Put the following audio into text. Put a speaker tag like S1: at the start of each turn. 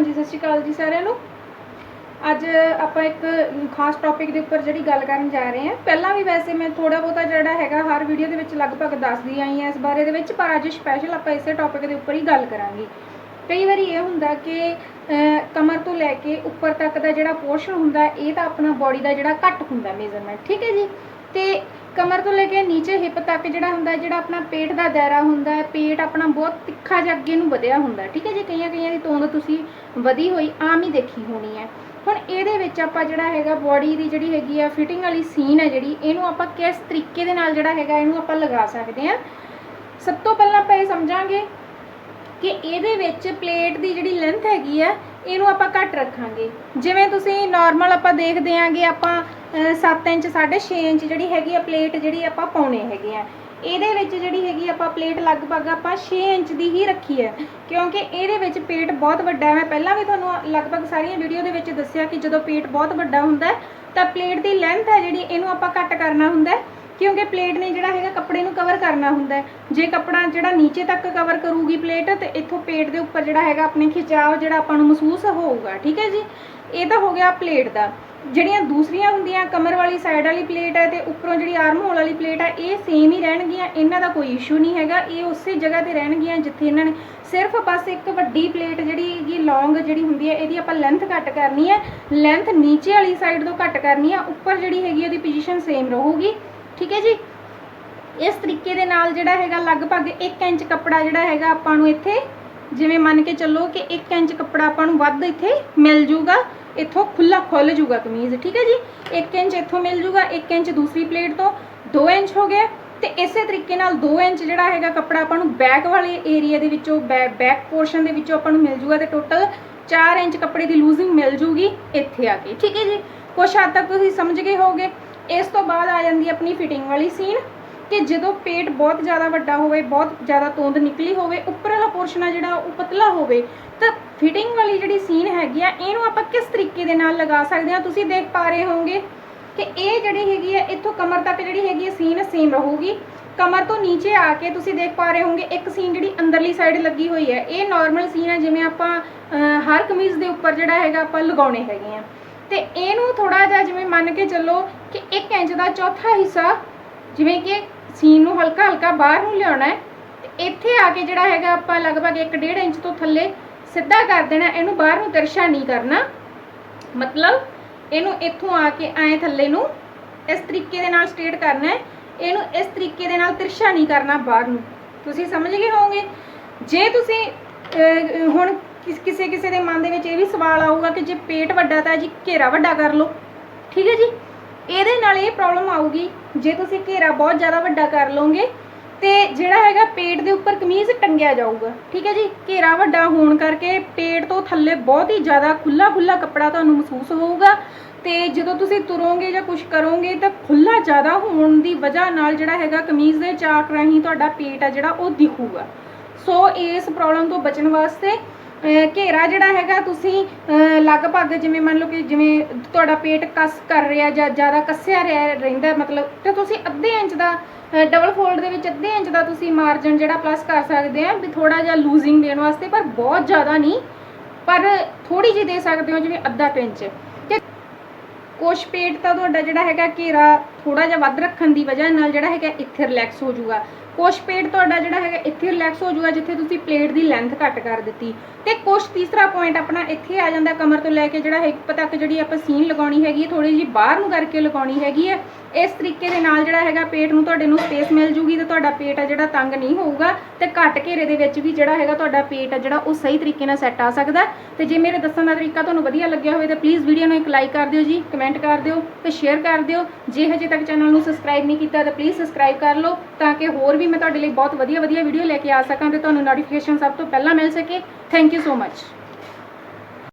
S1: ਹਾਂਜੀ, ਸਤਿ ਸ਼੍ਰੀ ਅਕਾਲ ਜੀ ਸਾਰਿਆਂ ਨੂੰ। ਅੱਜ ਆਪਾਂ ਇੱਕ ਖਾਸ ਟੌਪਿਕ ਦੇ ਉੱਪਰ ਜਿਹੜੀ ਗੱਲ ਕਰਨ ਜਾ ਰਹੇ ਹਾਂ। ਪਹਿਲਾਂ ਵੀ ਵੈਸੇ ਮੈਂ ਥੋੜਾ ਬਹੁਤਾ ਜਿਹੜਾ ਹੈਗਾ, ਹਰ ਵੀਡੀਓ ਦੇ ਵਿੱਚ ਲਗਭਗ ਦੱਸਦੀ ਆਈ ਹਾਂ ਇਸ ਬਾਰੇ ਦੇ ਵਿੱਚ, ਪਰ ਅੱਜ ਸਪੈਸ਼ਲ ਆਪਾਂ ਇਸੇ ਟੌਪਿਕ ਦੇ ਉੱਪਰ ਹੀ ਗੱਲ ਕਰਾਂਗੇ। ਕਈ ਵਾਰੀ ਇਹ ਹੁੰਦਾ ਕਿ ਕਮਰ ਤੋਂ ਲੈ ਕੇ ਉੱਪਰ ਤੱਕ ਦਾ ਜਿਹੜਾ ਪੋਰਸ਼ਨ ਹੁੰਦਾ, ਇਹ ਤਾਂ ਆਪਣਾ ਬਾਡੀ ਦਾ ਜਿਹੜਾ ਘੱਟ ਹੁੰਦਾ ਮੇਜ਼ਰਮੈਂਟ ਠੀਕ ਹੈ ਜੀ? ਤੇ ਕਮਰ ਤੋਂ ਲੈ ਕੇ ਨੀਚੇ ਹਿੱਪ ਤੱਕ ਜਿਹੜਾ ਹੁੰਦਾ, ਜਿਹੜਾ ਆਪਣਾ ਪੇਟ ਦਾ ਦਾਇਰਾ ਹੁੰਦਾ ਹੈ ਪੇਟ ਆਪਣਾ ਬਹੁਤ ਤਿੱਖਾ ਜਿਹਾ ਅੱਗੇ ਨੂੰ ਵਧਿਆ ਹੁੰਦਾ। ਠੀਕ ਹੈ ਜੀ, ਕਈਆਂ ਕਈਆਂ ਦੀ ਤੋਂਦ ਤੁਸੀਂ ਵਧੀ ਹੋਈ ਆਮ ਹੀ ਦੇਖੀ ਹੋਣੀ ਹੈ। ਹੁਣ ਇਹਦੇ ਵਿੱਚ ਆਪਾਂ ਜਿਹੜਾ ਹੈਗਾ ਬਾਡੀ ਦੀ ਜਿਹੜੀ ਹੈਗੀ ਆ ਫਿਟਿੰਗ ਵਾਲੀ ਸੀਨ ਹੈ ਜਿਹੜੀ, ਇਹਨੂੰ ਆਪਾਂ ਕਿਸ ਤਰੀਕੇ ਦੇ ਨਾਲ ਜਿਹੜਾ ਹੈਗਾ ਇਹਨੂੰ ਆਪਾਂ ਲਗਾ ਸਕਦੇ ਹਾਂ। ਸਭ ਤੋਂ ਪਹਿਲਾਂ ਆਪਾਂ ਇਹ ਸਮਝਾਂਗੇ ਕਿ ਇਹਦੇ ਵਿੱਚ ਪਲੇਟ ਦੀ ਜਿਹੜੀ ਲੈਂਥ ਹੈਗੀ ਆ, ਇਹਨੂੰ ਆਪਾਂ ਘੱਟ ਰੱਖਾਂਗੇ। ਜਿਵੇਂ ਤੁਸੀਂ ਨਾਰਮਲ ਆਪਾਂ ਦੇਖਦੇ ਆਂਗੇ, ਆਪਾਂ 7 ਇੰਚ 6.5 ਇੰਚ ਜਿਹੜੀ ਹੈਗੀ ਆ ਪਲੇਟ ਜਿਹੜੀ ਆਪਾਂ ਪਾਉਣੇ ਹੈਗੇ ਆ। ਇਹਦੇ ਵਿੱਚ ਜਿਹੜੀ ਹੈਗੀ ਆਪਾਂ ਪਲੇਟ ਲਗਭਗ ਆਪਾਂ 6 ਇੰਚ ਦੀ ਹੀ ਰੱਖੀ ਹੈ ਕਿਉਂਕਿ ਇਹਦੇ ਵਿੱਚ ਪੇਟ ਬਹੁਤ ਵੱਡਾ ਹੈ। ਮੈਂ ਪਹਿਲਾਂ ਵੀ ਤੁਹਾਨੂੰ ਲਗਭਗ ਸਾਰੀਆਂ ਵੀਡੀਓ ਦੇ ਵਿੱਚ ਦੱਸਿਆ ਕਿ ਜਦੋਂ ਪੇਟ ਬਹੁਤ ਵੱਡਾ ਹੁੰਦਾ ਤਾਂ ਪਲੇਟ ਦੀ ਲੈਂਥ ਹੈ ਜਿਹੜੀ ਇਹਨੂੰ ਆਪਾਂ ਘੱਟ ਕਰਨਾ ਹੁੰਦਾ ਕਿਉਂਕਿ ਪਲੇਟ ਨੇ ਜਿਹੜਾ ਹੈਗਾ ਕੱਪੜੇ ਨੂੰ ਕਵਰ ਕਰਨਾ ਹੁੰਦਾ ਜੇ ਕੱਪੜਾ ਜਿਹੜਾ ਨੀਚੇ ਤੱਕ ਕਵਰ ਕਰੂਗੀ ਪਲੇਟ, ਤੇ ਇੱਥੋਂ ਪੇਟ ਦੇ ਉੱਪਰ ਜਿਹੜਾ ਹੈਗਾ ਆਪਣੇ ਖਿਚਾਵ ਜਿਹੜਾ ਆਪਾਂ ਨੂੰ ਮਹਿਸੂਸ ਹੋਊਗਾ। ਠੀਕ ਹੈ ਜੀ? ਇਹ ਤਾਂ ਹੋ ਗਿਆ ਪਲੇਟ ਦਾ। ਜਿਹੜੀਆਂ ਦੂਸਰੀਆਂ ਹੁੰਦੀਆਂ, ਕਮਰ ਵਾਲੀ ਸਾਈਡ ਵਾਲੀ ਪਲੇਟ ਹੈ ਤੇ ਉੱਪਰੋਂ ਜਿਹੜੀ ਆਰਮ ਹੋਲ ਵਾਲੀ ਪਲੇਟ ਹੈ, ਇਹ ਸੇਮ ਹੀ ਰਹਿਣਗੀਆਂ, ਇਹਨਾਂ ਦਾ ਕੋਈ ਇਸ਼ੂ ਨਹੀਂ ਹੈਗਾ, ਇਹ ਉਸੇ ਜਗ੍ਹਾ ਤੇ ਰਹਿਣਗੀਆਂ ਜਿੱਥੇ ਇਹਨਾਂ ਨੇ ਸਿਰਫ ਬਸ ਇੱਕ ਵੱਡੀ ਪਲੇਟ ਜਿਹੜੀ ਹੈਗੀ ਲੌਂਗ ਜਿਹੜੀ ਹੁੰਦੀ ਹੈ, ਇਹਦੀ ਆਪਾਂ ਲੈਂਥ ਘੱਟ ਕਰਨੀ ਹੈ ਲੈਂਥ ਨੀਚੇ ਵਾਲੀ ਸਾਈਡ ਤੋਂ ਘੱਟ ਕਰਨੀ ਹੈ, ਉੱਪਰ ਜਿਹੜੀ ਹੈਗੀ ਉਹਦੀ ਪੋਜੀਸ਼ਨ ਸੇਮ ਰਹੂਗੀ, ਠੀਕ ਹੈ ਜੀ? ਇਸ ਤਰੀਕੇ ਦੇ ਨਾਲ ਜਿਹੜਾ ਹੈਗਾ, ਲਗਭਗ 1 ਇੰਚ ਕੱਪੜਾ ਜਿਹੜਾ ਹੈਗਾ ਆਪਾਂ ਨੂੰ ਇੱਥੇ, ਜਿਵੇਂ ਮੰਨ ਕੇ ਚੱਲੋ ਕਿ 1 ਇੰਚ ਕੱਪੜਾ ਆਪਾਂ ਨੂੰ ਵੱਧ ਇੱਥੇ ਮਿਲ ਜੂਗਾ ਇੱਥੋਂ ਖੁੱਲਾ ਖੁੱਲ ਜੂਗਾ ਕਮੀਜ਼, ਠੀਕ ਹੈ ਜੀ? 1 ਇੰਚ ਇੱਥੋਂ ਮਿਲ ਜੂਗਾ 1 ਇੰਚ ਦੂਸਰੀ ਪਲੇਟ ਤੋਂ 2 ਇੰਚ ਹੋ ਗਿਆ। ਤੇ ਇਸੇ ਤਰੀਕੇ ਨਾਲ 2 ਇੰਚ ਜਿਹੜਾ ਹੈਗਾ ਕੱਪੜਾ ਆਪਾਂ ਨੂੰ ਬੈਕ ਵਾਲੇ ਏਰੀਆ ਦੇ ਵਿੱਚੋਂ ਬੈਕ ਪੋਰਸ਼ਨ ਦੇ ਵਿੱਚੋਂ ਆਪਾਂ ਨੂੰ ਮਿਲ ਜੂਗਾ ਤੇ ਟੋਟਲ 4 ਇੰਚ ਕੱਪੜੇ ਦੀ ਲੂਜ਼ਿੰਗ ਮਿਲ ਜੂਗੀ ਇੱਥੇ ਆ ਕੇ, ਠੀਕ ਹੈ ਜੀ? ਕੁਛ ਹੱਦ ਤੱਕ ਤੁਸੀਂ ਸਮਝ ਗਏ ਹੋਗੇ ਇਸ ਤੋਂ ਬਾਅਦ ਆ ਜਾਂਦੀ ਆਪਣੀ ਫਿਟਿੰਗ ਵਾਲੀ ਸੀਨ ਕਿ ਜਦੋਂ ਪੇਟ ਬਹੁਤ ਜ਼ਿਆਦਾ ਵੱਡਾ ਹੋਵੇ, ਬਹੁਤ ਜ਼ਿਆਦਾ ਤੋਂਦ ਨਿਕਲੀ ਹੋਵੇ ਉੱਪਰ ਪੋਰਸ਼ਨ ਆ ਜਿਹੜਾ ਉਹ ਪਤਲਾ ਹੋਵੇ, ਤਾਂ ਫਿਟਿੰਗ ਵਾਲੀ ਜਿਹੜੀ ਸੀਨ ਹੈਗੀ ਆ, ਇਹਨੂੰ ਆਪਾਂ ਕਿਸ ਤਰੀਕੇ ਦੇ ਨਾਲ ਲਗਾ ਸਕਦੇ ਹਾਂ? ਤੁਸੀਂ ਦੇਖ ਪਾ ਰਹੇ ਹੋਵੋਗੇ ਕਿ ਇਹ ਜਿਹੜੀ ਹੈਗੀ ਆ, ਇੱਥੋਂ ਕਮਰ ਤੱਕ ਜਿਹੜੀ ਹੈਗੀ ਆ ਸੀਨ ਸੇਮ ਰਹੂਗੀ। ਕਮਰ ਤੋਂ ਨੀਚੇ ਆ ਕੇ ਤੁਸੀਂ ਦੇਖ ਪਾ ਰਹੇ ਹੋਵੋਗੇ, ਇੱਕ ਸੀਨ ਜਿਹੜੀ ਅੰਦਰਲੀ ਸਾਈਡ ਲੱਗੀ ਹੋਈ ਹੈ। ਇਹ ਨਾਰਮਲ ਸੀਨ ਹੈ ਜਿਵੇਂ ਆਪਾਂ ਹਰ ਕਮੀਜ਼ ਦੇ ਉੱਪਰ ਜਿਹੜਾ ਹੈਗਾ ਆਪਾਂ ਲਗਾਉਣੇ ਹੈਗੇ ਆ। ਤੇ ਇਹਨੂੰ ਥੋੜਾ ਜਿਹਾ ਜਿਵੇਂ ਮੰਨ ਕੇ ਚੱਲੋ ਕਿ 1 ਇੰਚ ਦਾ ਚੌਥਾ ਹਿੱਸਾ, ਜਿਵੇਂ ਕਿ ਸੀਨ ਨੂੰ ਹਲਕਾ ਹਲਕਾ ਬਾਹਰ ਨੂੰ ਲਿਆਉਣਾ ਹੈ, ਤੇ ਇੱਥੇ ਆ ਕੇ ਜਿਹੜਾ ਹੈਗਾ ਆਪਾਂ ਲਗਭਗ 1.5 ਇੰਚ ਤੋਂ ਥੱਲੇ ਸਿੱਧਾ ਕਰ ਦੇਣਾ, ਇਹਨੂੰ ਬਾਹਰ ਨੂੰ ਤਿਰਛਾ ਨਹੀਂ ਕਰਨਾ। ਮਤਲਬ ਇਹਨੂੰ ਇੱਥੋਂ ਆ ਕੇ ਐਂ ਥੱਲੇ ਨੂੰ ਇਸ ਤਰੀਕੇ ਦੇ ਨਾਲ ਸਟੇਟ ਕਰਨਾ ਹੈ। ਇਹਨੂੰ ਇਸ ਤਰੀਕੇ ਦੇ ਨਾਲ ਤਿਰਛਾ ਨਹੀਂ ਕਰਨਾ ਬਾਹਰ ਨੂੰ। ਤੁਸੀਂ ਸਮਝ ਗਏ ਹੋਵੋਗੇ? ਜੇ ਤੁਸੀਂ ਹੁਣ ਕਿਸੇ ਕਿਸੇ ਦੇ ਮਨ ਦੇ ਵਿੱਚ ਇਹ ਵੀ ਸਵਾਲ ਆਊਗਾ ਕਿ ਜੇ ਪੇਟ ਵੱਡਾ ਤਾਂ ਜੀ ਘੇਰਾ ਵੱਡਾ ਕਰ ਲਓ। ਠੀਕ ਹੈ ਜੀ? ਇਹਦੇ ਨਾਲ ਇਹ ਪ੍ਰੋਬਲਮ ਆਊਗੀ, ਜੇ ਤੁਸੀਂ ਘੇਰਾ ਬਹੁਤ ਜ਼ਿਆਦਾ ਵੱਡਾ ਕਰ ਲਓਗੇ ਤੇ ਜਿਹੜਾ ਹੈਗਾ ਪੇਟ ਦੇ ਉੱਪਰ ਕਮੀਜ਼ ਟੰਗਿਆ ਜਾਊਗਾ, ਠੀਕ ਹੈ ਜੀ? ਘੇਰਾ ਵੱਡਾ ਹੋਣ ਕਰਕੇ ਪੇਟ ਤੋਂ ਥੱਲੇ ਬਹੁਤ ਹੀ ਜ਼ਿਆਦਾ ਖੁੱਲਾ ਖੁੱਲਾ ਕੱਪੜਾ ਤੁਹਾਨੂੰ ਮਹਿਸੂਸ ਹੋਊਗਾ ਤੇ ਜਦੋਂ ਤੁਸੀਂ ਤੁਰੋਗੇ ਜਾਂ ਕੁਝ ਕਰੋਗੇ ਤਾਂ ਖੁੱਲਾ ਜ਼ਿਆਦਾ ਹੋਣ ਦੀ ਵਜ੍ਹਾ ਨਾਲ ਜਿਹੜਾ ਹੈਗਾ ਕਮੀਜ਼ ਦੇ ਚਾਕ ਰਾਹੀਂ ਤੁਹਾਡਾ ਪੇਟ ਆ ਜਿਹੜਾ ਉਹ ਦਿਖੂਗਾ। ਸੋ ਇਸ ਪ੍ਰੋਬਲਮ ਤੋਂ ਬਚਣ ਵਾਸਤੇ ਘੇਰਾ ਜਿਹੜਾ ਹੈਗਾ ਤੁਸੀਂ ਲਗਭਗ ਜਿਵੇਂ ਮੰਨ ਲਓ ਕਿ ਜਿਵੇਂ ਤੁਹਾਡਾ ਪੇਟ ਕਸ ਕਰ ਰਿਹਾ ਜਾਂ ਜ਼ਿਆਦਾ ਕੱਸਿਆ ਰਿਹਾ ਰਹਿੰਦਾ, ਮਤਲਬ ਤੇ ਤੁਸੀਂ ਅੱਧੇ ਇੰਚ ਦਾ ਡਬਲ ਫੋਲਡ ਦੇ ਵਿੱਚ ਅੱਧੇ ਇੰਚ ਦਾ ਤੁਸੀਂ ਮਾਰਜਨ ਜਿਹੜਾ ਪਲੱਸ ਕਰ ਸਕਦੇ ਆ, ਵੀ ਥੋੜਾ ਜਿਹਾ ਲੂਜ਼ਿੰਗ ਦੇਣ ਵਾਸਤੇ, ਪਰ ਬਹੁਤ ਜ਼ਿਆਦਾ ਨਹੀਂ, ਪਰ ਥੋੜੀ ਜਿਹੀ ਦੇ ਸਕਦੇ ਹੋ ਜਿਵੇਂ ਅੱਧਾ ਕੁ ਇੰਚ। ਤੇ ਕੁਛ ਪੇਟ ਤਾਂ ਤੁਹਾਡਾ ਜਿਹੜਾ ਹੈਗਾ ਘੇਰਾ ਥੋੜਾ ਜਿਹਾ ਵੱਧ ਰੱਖਣ ਦੀ ਵਜ੍ਹਾ ਨਾਲ ਜਿਹੜਾ ਹੈਗਾ ਇੱਥੇ ਰਿਲੈਕਸ ਹੋ ਜਾਊਗਾ। ਕੁਛ ਪੇਟ ਤੁਹਾਡਾ ਜਿਹੜਾ ਹੈਗਾ ਇੱਥੇ ਰਿਲੈਕਸ ਹੋ ਜਾਊਗਾ, ਜਿੱਥੇ ਤੁਸੀਂ ਪਲੇਟ ਦੀ ਲੈਂਥ ਘੱਟ ਕਰ ਦਿੱਤੀ। ਤੇ ਕੁਛ ਤੀਸਰਾ ਪੁਆਇੰਟ ਆਪਣਾ ਇੱਥੇ ਆ ਜਾਂਦਾ ਕਮਰ ਤੋਂ ਲੈ ਕੇ ਜਿਹੜਾ ਹਿੱਪ ਤੱਕ ਜਿਹੜੀ ਆਪਾਂ ਸੀਨ ਲਗਾਉਣੀ ਹੈਗੀ ਥੋੜੀ ਜਿਹੀ ਬਾਹਰ ਨੂੰ ਕਰਕੇ ਲਗਾਉਣੀ ਹੈਗੀ ਹੈ। ਇਸ ਤਰੀਕੇ ਦੇ ਨਾਲ ਜਿਹੜਾ ਹੈਗਾ ਪੇਟ ਨੂੰ ਤੁਹਾਡੇ ਨੂੰ ਸਪੇਸ ਮਿਲ ਜੂਗੀ ਤੇ ਤੁਹਾਡਾ ਪੇਟ ਆ ਜਿਹੜਾ ਤੰਗ ਨਹੀਂ ਹੋਊਗਾ ਤੇ ਘੱਟ ਘੇਰੇ ਦੇ ਵਿੱਚ ਵੀ ਜਿਹੜਾ ਹੈਗਾ ਤੁਹਾਡਾ ਪੇਟ ਆ ਜਿਹੜਾ ਉਹ ਸਹੀ ਤਰੀਕੇ ਨਾਲ ਸੈੱਟ ਆ ਸਕਦਾ। ਤੇ ਜੇ ਮੇਰੇ ਦੱਸਣ ਦਾ ਤਰੀਕਾ ਤੁਹਾਨੂੰ ਵਧੀਆ ਲੱਗਿਆ ਹੋਵੇ ਤਾਂ ਪਲੀਜ਼ ਵੀਡੀਓ ਨੂੰ ਇੱਕ ਲਾਈਕ ਕਰ ਦਿਓ ਜੀ ਕਮੈਂਟ ਕਰ ਦਿਓ ਤੇ ਸ਼ੇਅਰ ਕਰ ਦਿਓ। ਜੇ ਹਜੇ ਤੱਕ ਚੈਨਲ ਨੂੰ ਸਬਸਕ੍ਰਾਈਬ ਨਹੀਂ ਕੀਤਾ ਤਾਂ ਪਲੀਜ਼ ਸਬਸਕ੍ਰਾਈਬ ਕਰ ਲਓ ਤਾਂ ਕਿ ਹੋਰ ਵੀ ਮੈਂ ਤੁਹਾਡੇ ਲਈ ਬਹੁਤ ਵਧੀਆ ਵਧੀਆ ਵੀਡੀਓ ਲੈ ਕੇ ਆ ਸਕਾਂ ਤੇ ਤੁਹਾਨੂੰ ਨੋਟੀਫਿਕੇਸ਼ਨ ਸਭ ਤੋਂ ਪਹਿਲਾਂ ਮਿਲ ਸਕੇ। Thank you so much